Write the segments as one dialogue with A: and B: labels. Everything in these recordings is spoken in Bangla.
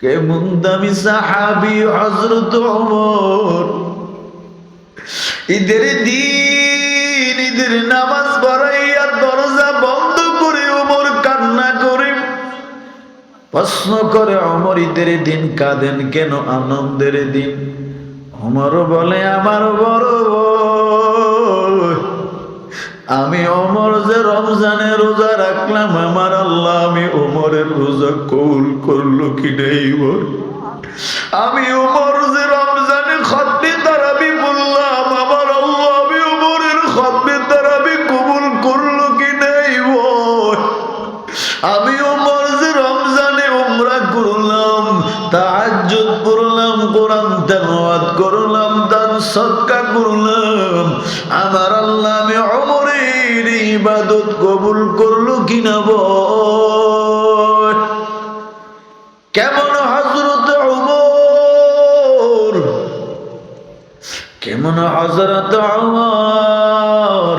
A: কেমন দামি সাহাবি হজরত ওমর? ঈদের দিন, ঈদের নামাজ পড়াইয়া দরজা বন্ধ করে ওমর কান্না করে। প্রশ্ন করে অমর ঈদের দিন কাঁদেন কেন? আনন্দের দিন। অমর বলে, আমার বড় আমি অমর যে রমজানে রোজা রাখলাম, আমার আল্লাহ আমি অমরের রোজা কবুল করল কি নেই আমি ওমর করল কেমন ওমর কেমন ওমর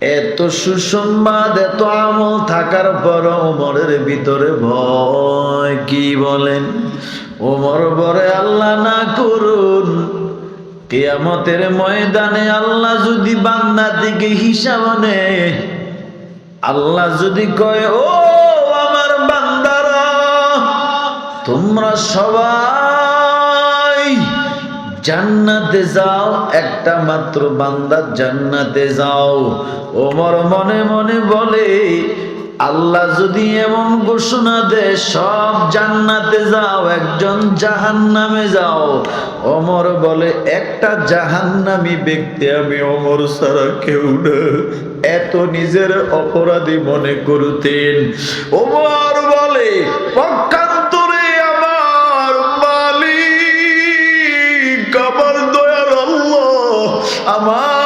A: এত সুসংবাদ, এত আমল থাকার পর ওমরের ভিতরে ভয়, কি বলেন? ওমর বরে আল্লাহ না করুন। কেয়ামতের ময়দানে আল্লাহ যদি বান্দা দিকে হিসাব নেয় আল্লাহ যদি কয়, ও আমার বান্দারা, তোমরা সবাই জান্নাতে যাও, একটা মাত্র বান্দার জান্নাতে যাও। ওমর মনে মনে বলে আল্লাহ যদি এমন ঘোষণা দেয়, সব জান্নাতে যাও, একজন জাহান্নামে যাও। অমর বলে, একটা জাহান জাহান্নামী ব্যক্তি আমি অমর ছাড়া কেউ না এত নিজের অপরাধী মনে করতেন। অমর বলে, পক্ষান্তরে আমার মালিক, আমার দয়ার আল্লাহ, আমার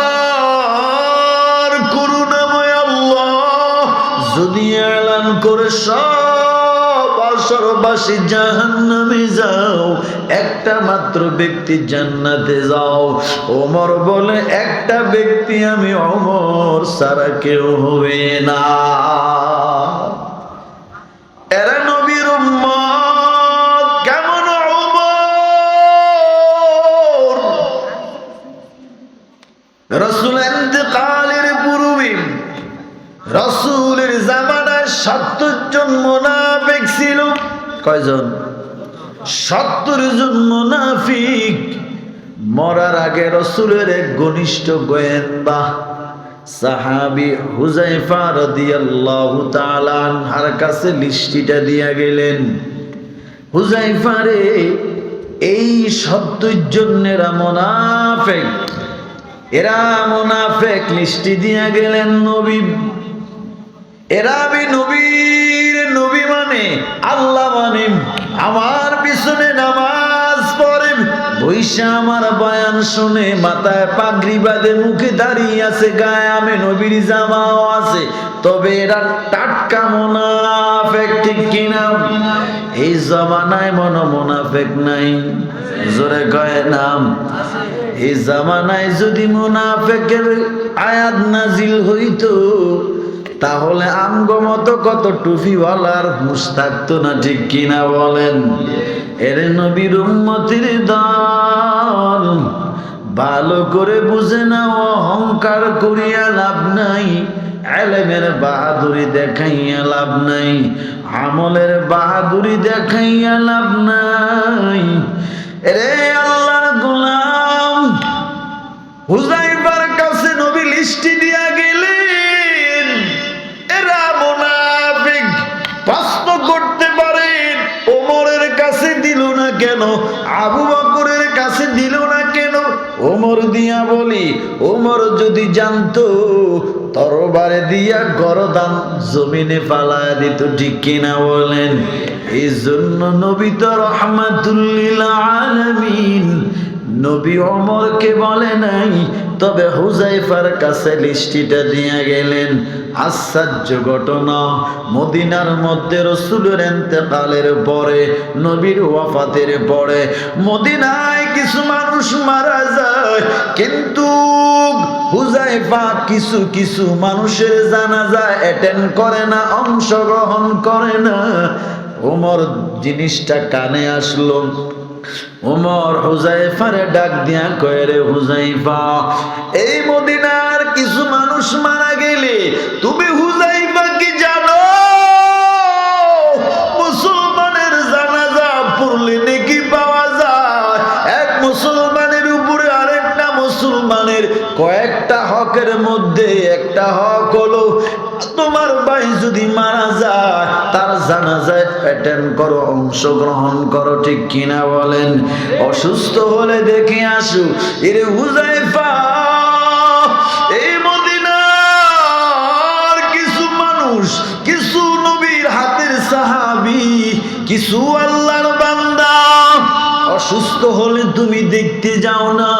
A: যদি এলান করে সব আসরবাসী জাহান্নামে যাও, একটা মাত্র ব্যক্তি জান্নাতে যাও। ওমর বলে, একটা ব্যক্তি আমি অমর সারা কেউ হবে না। এরা নবীর কেমন রসুল পূর্বে রসুলের জামানায় সত্তর জন মোনাফিক ছিল। কয়জন? সত্তর জন মোনাফিক। মরার আগে রসুলের এক ঘনিষ্ঠ গোয়েন্দা, সাহাবি হুজাইফা রাদিয়াল্লাহু তাআলা আনহার কাছে লিস্টিটা দিয়া গেলেন হুজাইফা রে এই সত্তর জনেরা মোনাফেক, এরা মোনাফেক, লিস্টি দিয়া গেলেন নবী। এরা আমি নবীর নবী মানে আল্লাহ মানে আমার পিছনে নামাজ পড়ে, বৈশা আমার বয়ান শুনে, মাথায় পাগড়ি বাঁধে, মুখে দাঁড়িয়ে আছে, গায়ে আমি নবীর জামাও আছে। তবে এরা টাটকা মোনাফেক, ঠিক কিনা? এই জমানায় মনো মোনাফেক নাই, জোরে কয় নাম। এই জামানায় যদি মুনাফেকের আয়াত নাজিল হইতো তাহলে আমগো কত টুপিওয়ালার হুঁশ থাকতো না ঠিক কিনা বলেন? এর নবীর উম্মতির দল, ভালো করে বুঝে না অহংকার করিয়া লাভ নাই, এলেমের বাহাদুরি দেখাইয়া লাভ নাই, আমলের বাহাদুরি দেখাইয়া লাভ নাই। রে আল্লাহর গোলাম, হুজাইফার কেন? আবু বকরের কাছে দিল না কেন? ওমর দিয়া বলি, ওমর যদি জানতো, তরবারে দিয়া গরদান জমিনে পালা দিত, ঠিক কিনা বলেন? এই জন্য নবী তো রহমাতুল্লিল আলমিন, নবী অমরকে বলে নাই তবে হুজাইফার কাছে লিস্টিটা দিয়ে গেলেন। আশ্চর্য ঘটনা, মদিনার মধ্যে রসুলের এন্তেকালের পরে, নবীর ওয়াফাতের পরে মদিনায় কিছু মানুষ মারা যায়। কিন্তু হুজাইফা কিছু কিছু মানুষের জানাজা অ্যাটেন্ড করে না, অংশগ্রহণ করে না। ওমর জিনিসটা কানে আসলো। ওমর হুজাইফারে ডাক দিয়া কয়ে, রে হুজাইফা এই মদিনার কিছু মানুষ মারা গেলে তুমি হুজাইফা কি জানো? মুসলমানের জানাজা পড়লে নাকি পাওয়া যায়। এক মুসলমানের উপরে আরেকটা মুসলমানের কয়েকটা হকের মধ্যে একটা হক হলো তোমার ভাই যদি মারা যায়, তার জানাজায় অ্যাটেন্ড করো, অংশগ্রহণ করো, ঠিক কিনা বলেন? অসুস্থ হলে দেখে আসু। এরে হুজাইফা কিছু কিছু আল্লাহর বান্দা। অসুস্থ হলে তুমি দেখতে যাও না,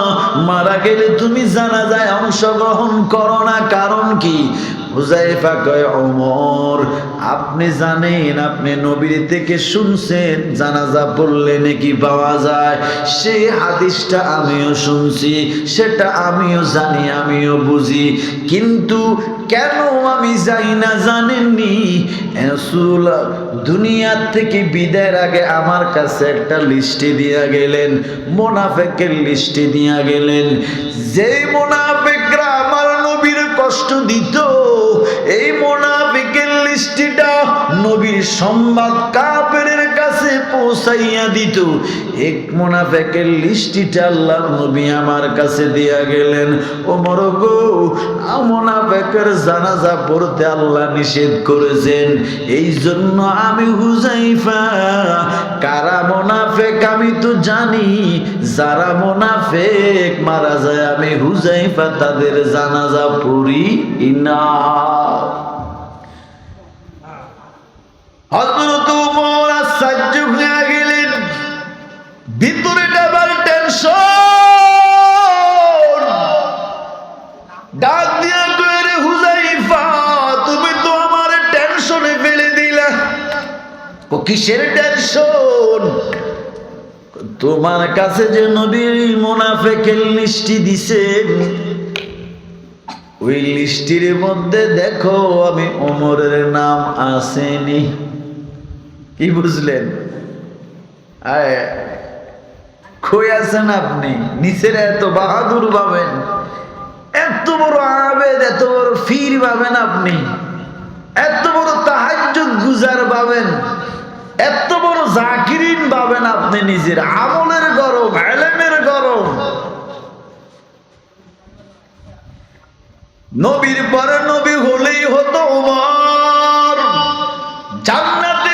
A: মারা গেলে তুমি জানা যায় অংশগ্রহণ করো না। কারণ কি? হুজাইফা কয়, ওমর, আপনি জানেন, আপনি নবীর থেকে শুনছেন, জানাজা পড়লে নাকি পাওয়া যায়। সেই হাদিসটা আমিও শুনছি, সেটা আমিও জানি, আমিও বুঝি। কিন্তু কেন আমি যাই না জানেননি? দুনিয়ার থেকে বিদায়ের আগে আমার কাছে একটা লিস্টে দিয়া গেলেন, মোনাফেকের লিস্টে দিয়া গেলেন। যে মোনাফেকরা আমার নবীর কষ্ট দিত এই মোনাফিকের লিস্টিটা নবীর সংবাদ কাপের পৌঁছাইয়া দিত। এক মোনাফেকের লিস্টিটা আল্লাহ নবী আমার কাছে দিয়া গেলেন। ও মর গো মোনাফেকের জানাজা পড়তে আল্লাহ নিষেধ করেছেন। এই জন্য আমি হুজাইফা, কারা মোনাফেক আমি তো জানি। যারা মোনাফেক মারা যায়, আমি হুজাইফা তাদের জানাজা পড়ি না। আশ্চর্য গেলেন, ভিতরে টেনশন ডাক দিয়া তুমি টেনশনে দিলা। ও কিসের টেনশন তোমার কাছে যে নবীর মুনাফেকের লিস্টি দিছেন, ওই লিস্টির মধ্যে দেখো, আমি ওমরের নাম আসেনি। কি বুঝলেন? কই আছেন আপনি? নিচের এত বাহাদুর পাবেন। এত বড় আবেদ, এত বড় ফির পাবেন আপনি। এত বড় তাহাজ্য গুজার পাবেন। এত বড় জাকিরিন পাবেন আপনি নিজের আমলের গরম, এলেমের গরম। নবীর পরে নবী হলেই হতো উমর। জান্নাতের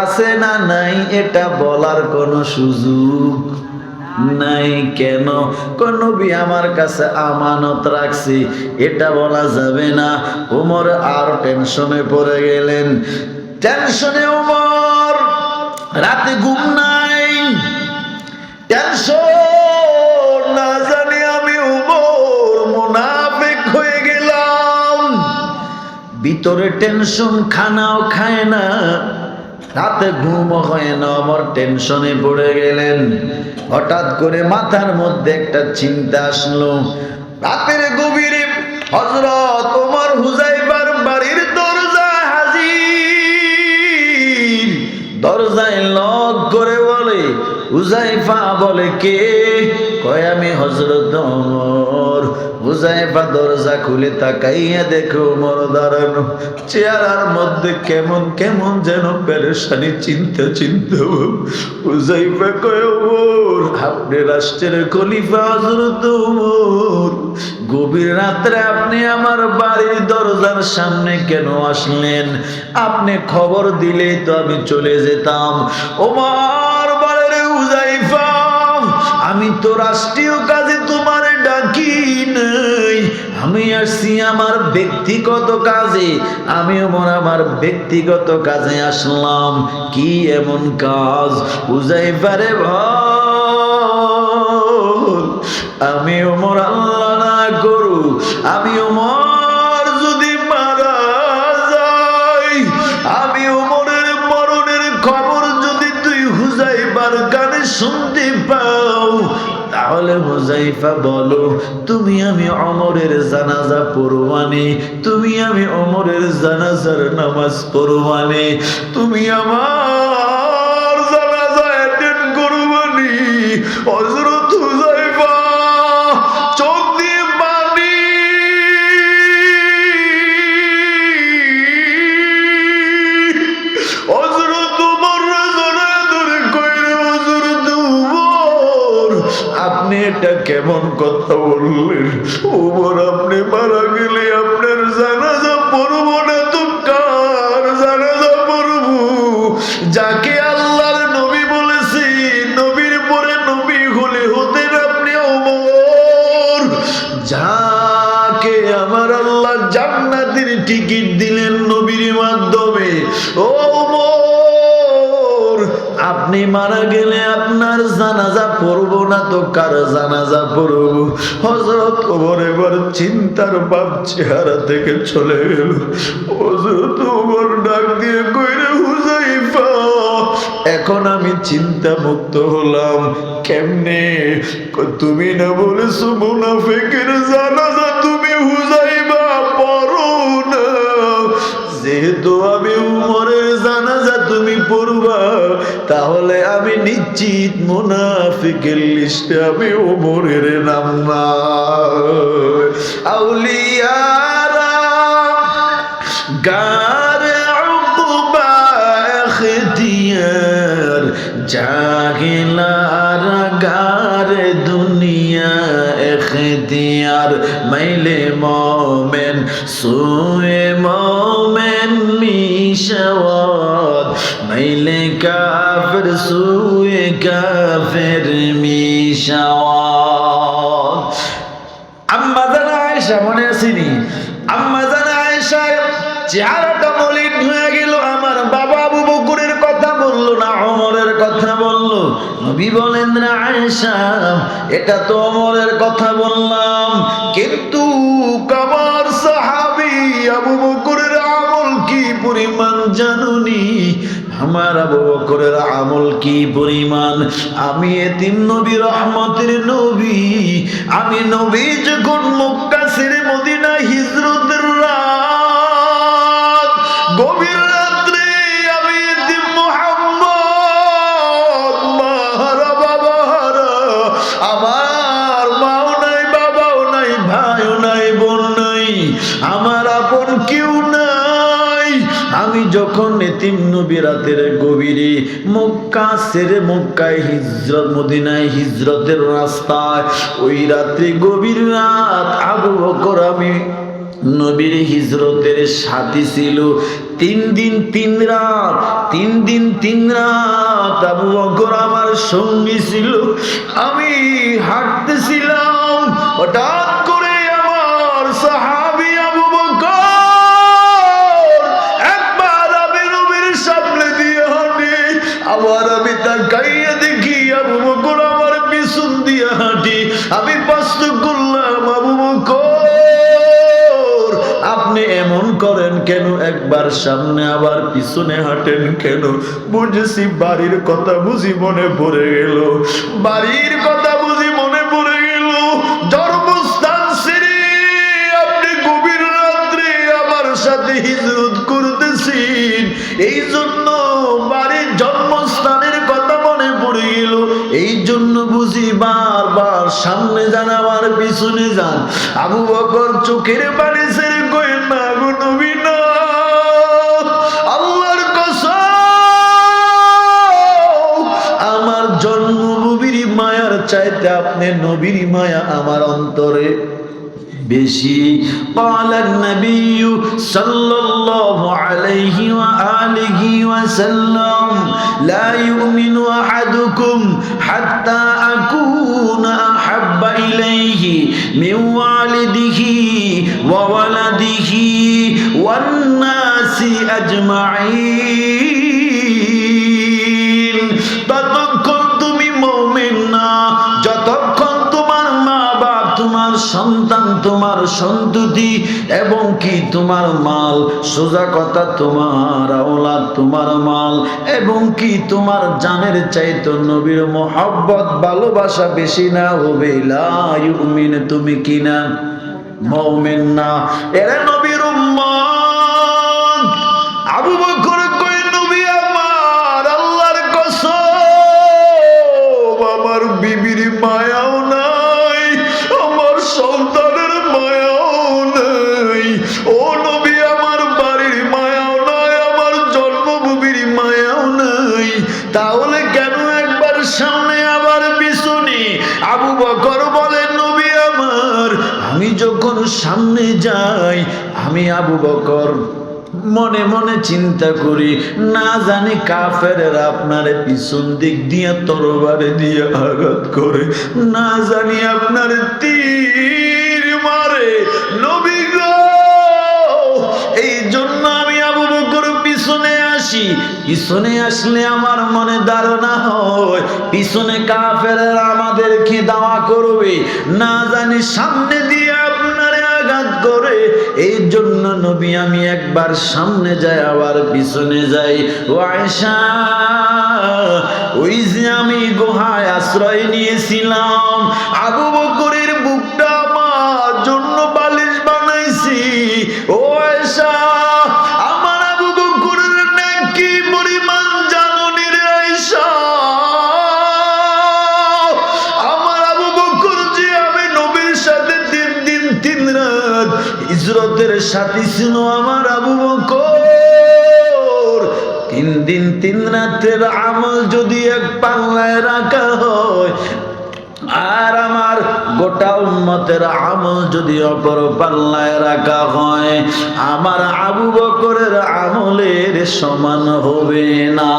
A: আছে না নাই, এটা বলার কোনো সুযোগ নাই। কেন? নবী আমার কাছে আমানত রাখছি, এটা বলা যাবে না। উমর আর টেনশনে পড়ে গেলেন। টেনশনে উমর, রাতে ঘুম নাই। টেনশন ভিতরে টেনশন খানাও খায় না। রাতে ঘুম হয় না, আমার টেনশনে পড়ে গেলেন। হঠাৎ করে মাথার মধ্যে একটা চিন্তা আসলো। রাতের গভীরে হজরত ওমর হুজাইফার বাড়ির দরজা হাজির। দরজায় লক করে বলে হুজাইফা বলে, কে? কয়, আমি হজরত ওমর। হুজাইফা দরজা খুলে তাকাইয়া দেখে ওমর দাঁড়ানো। চেহারার মধ্যে কেমন কেমন যেন পেরেশানি, চিন্তা চিন্তা। হুজাইফা কয়, ওমর, আপনি রাষ্ট্রের খলিফা হজরত ওমর। গভীর রাত্রে আপনি আমার বাড়ির দরজার সামনে কেন আসলেন? আপনি খবর দিলেই তো আমি চলে যেতাম। ওমর বলে, রে হুজাইফা, আমি তো রাষ্ট্রীয় কাজে তোমার ডাকি নাই আমি আসছি আমার ব্যক্তিগত কাজে। আমি ওমর আমার ব্যক্তিগত কাজে আসলাম। কি এমন কাজ? বুঝাই পারে আমি ওমর আল্লাহ না করু, আমি ওমর যদি মারা যাই আমি ওমরের মরণের খবর যদি তুই হুজাইবার গানে শুনতে পাও। তাহলে হুজাইফা বলো, তুমি আমি অমরের জানাজা পড়ুয়ানি, তুমি আমি অমরের জানাজার নামাজ পড়ুয়ানি, তুমি আমার জানাজা অ্যাটেন্ড করবানি হযরত আপনি এটা কেমন কথা বললেন? উমর আপনি মারা গেলে আপনার জানাজা পড়ব না তো কার জানাজা পড়ব? যাকে আল্লাহর নবী বলেছে, নবীর পরে নবী হলে হতেন আপনি ওমর। যাকে আমার আল্লাহ জান্নাতের টিকিট দিলেন নবীর মাধ্যমে, ও ওমর, আপনি মারা গেলে জানাজা পড়ব না তো কার জানাজা পড়ব? হজরত ওমর এবার চিন্তার বাপ চেহারা থেকে চলে গেল। হজরত ওমর ডাক দিয়ে কইরে হুজাইফা এখন আমি চিন্তা মুক্ত হলাম। কেমনে? তুমি না বলেছ মুনাফেকের জানাজা তুমি হুজাইবা পড়ো না। যেহেতু আমি তুমি পড়বা। তাহলে আমি নিশ্চিত মুনাফিকের লিস্টে আমি উমরের নাম না আউলিয়ারা, গার এখতিয়ার, জাগিলার গার দুনিয়া এখতিয়ার, মাইলে মোমেন সুয়ে আয়েশা মনে গেল, আমার বকুরের কথা বলল না কথা আয়েশা এটা তো অমরের কথা বললাম। কিন্তু কামার সাহাবি আবু বকুরের আমল কি পরিমাণ জানুনি? আমার আবু বকরের আমল কি পরিমাণ? আমি এতিম নবী, রহমতের নবী, আমি নবী যখন মুক্তা যখন এতিম নবী গভীরে মক্কা ছেড়ে মক্কায় হিজরত, মদিনায় হিজরতের রাস্তায়। ওই রাত্রে গভীর রাত আবু বকর আমি নবীর হিজরতের সাথী ছিল। তিন দিন তিন রাত, তিন দিন তিন রাত আবু বকর আমার সঙ্গী ছিল। আমি হাঁটতেছিলাম, হঠাৎ আমি দেখি, আবু আমার পিছন হাঁটি। আমি প্রশ্ন করলাম, আবু বকর, আপনি এমন করেন কেন? একবার সামনে আবার পিছনে হাঁটেন কেন? বুঝেছি বাড়ির কথা বুঝি মনে পড়ে গেল। বাড়ির যান আবু বকর চোখের পানি ছেড়ে কই না গো নবী না আল্লাহর কসম আমার জন্মভূমির মায়ার চাইতে আপনি নবীর মায়া আমার অন্তরে বেশি قال النبي صلى الله عليه وآله وسلم لا يؤمن أحدكم حتى أكون أحب إليه من والده وولده والناس أجمعين. তোমার সন্ততি এবং কি তোমার মাল? সোজা কথা, তোমার আওলাদ, তোমার মাল এবং কি তোমার জানের চাইতো নবীর মোহাব্বত, ভালোবাসা বেশি না হবে? লা ইউমিন, তুমি কি না? মৌমেন না। এরা নবীর আবু বকর কই, নবী আমার, আল্লাহর কসম, আমার বিবির মায়াও সামনে যাই, আমি আবু বকর মনে মনে চিন্তা করি, না জানি কাফের আপনার পিছন দিক দিয়ে, তরবারে দিয়ে আঘাত করে। না জানি আপনার তীর মারে। নবী এই জন্য আমি আবু বকর পিছনে আসি। পিছনে আসলে আমার মনে ধারণা হয়, পিছনে কাফেরেরা আমাদেরকে দাওয়া করবে। না জানি সামনে দিয়ে আঘাত করে, এই জন্য নবী আমি একবার সামনে যাই, আবার পিছনে যাই। ও আয়সা ওই যে আমি গুহায় আশ্রয় নিয়েছিলাম, আবু বকরের সাথী ছিল আমার আবু বকর। তিন দিন, তিন রাতের আমল যদি এক পাল্লায় রাখা হয়, আর আমার গোটা উম্মতের আমল যদি অপর পাল্লায় রাখা হয়, আমার আবু বকরের আমলের সমান হবে না।